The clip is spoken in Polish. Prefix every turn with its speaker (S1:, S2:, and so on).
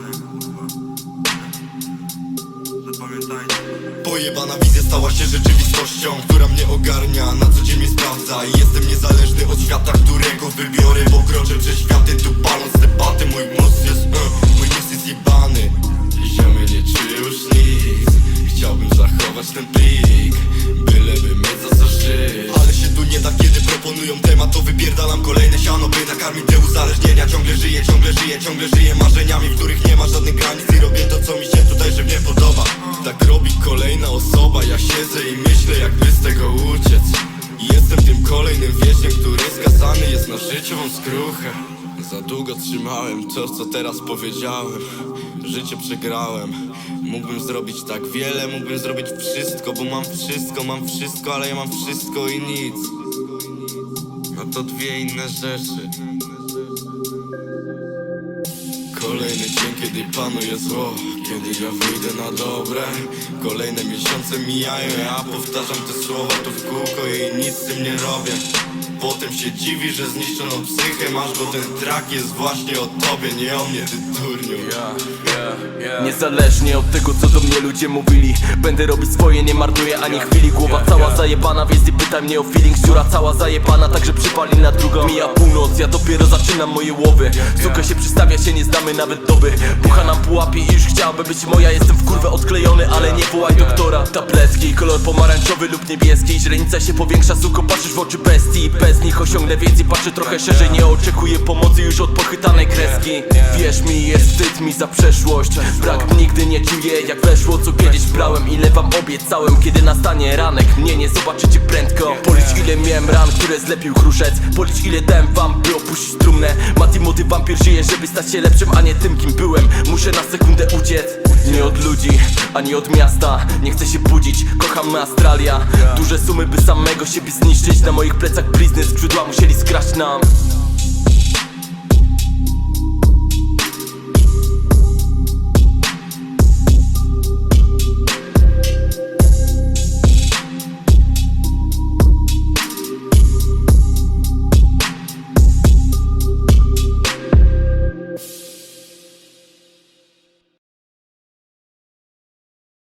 S1: wykazanie, kurwa.
S2: Pojebana wizja stała się rzeczywistością Która mnie ogarnia, na co dzień mnie sprawdza I jestem niezależny od świata, którego wybiorę Pokroczę przez światy, tu paląc te baty Mój mózg jest, uh, mój mózg jest jebany Ziomy nie czuję już nic Chciałbym zachować ten plik Byleby mieć za co żyć Ale się tu nie da, kiedy proponują temat To wypierdalam kolejne siano, by nakarmić te uzależnienia Ciągle żyję, ciągle żyję, ciągle żyję marzeniami żywnie podoba. Tak robi kolejna osoba. Ja siedzę i myślę, jakby z tego uciec. Jestem tym kolejnym więźniem, który skazany jest na życiową skruchę. Za długo trzymałem to, co teraz powiedziałem. Życie przegrałem. Mógłbym zrobić tak wiele, mógłbym zrobić wszystko Bo mam wszystko, mam wszystko, ale ja mam wszystko i nic. No to dwie inne rzeczy Kolejny dzień, kiedy panuje zło Kiedy ja wyjdę na dobre. Kolejne miesiące mijają, ja powtarzam te słowa tu w kółko I nic z tym nie robię. Potem się dziwi, że zniszczoną psychę masz Bo ten track jest właśnie o tobie, nie o mnie, ty durniu.
S3: Niezależnie od tego co do mnie ludzie mówili Będę robić swoje, nie marnuję ani chwili. Głowa cała zajebana, więc nie pytaj mnie o feeling Dziura cała zajebana, także przypali na drugą. Mija północ, ja dopiero zaczynam moje łowy. Suka się przystawia, się nie znamy nawet doby. Pucha nam pułapie i już chciałaby być moja. Jestem w kurwę odklejony, ale nie wołaj doktora. Tabletki, kolor pomarańczowy lub niebieski. Źrenica się powiększa, suko patrzysz w oczy bestii. Bez nich osiągnę więcej, patrzę trochę szerzej. Nie oczekuję pomocy już od pochytanej kreski. Wierz mi, jest wstyd mi za przeszłość. Brak nigdy nie czuję jak weszło co kiedyś brałem. Ile wam obiecałem, kiedy nastanie ranek? Mnie nie zobaczycie prędko. Policz ile miałem ran, które zlepił chruszec Policz ile dałem wam, by opuścić trumnę. Mati młody wampir żyje, żeby stać się lepszym A nie tym kim byłem, muszę na sekundę uciec. Nie od ludzi, ani od miasta. Nie chcę się budzić, kocham Australia. Duże sumy by samego siebie zniszczyć. Na moich plecach blizny skrzydła musieli skraść nam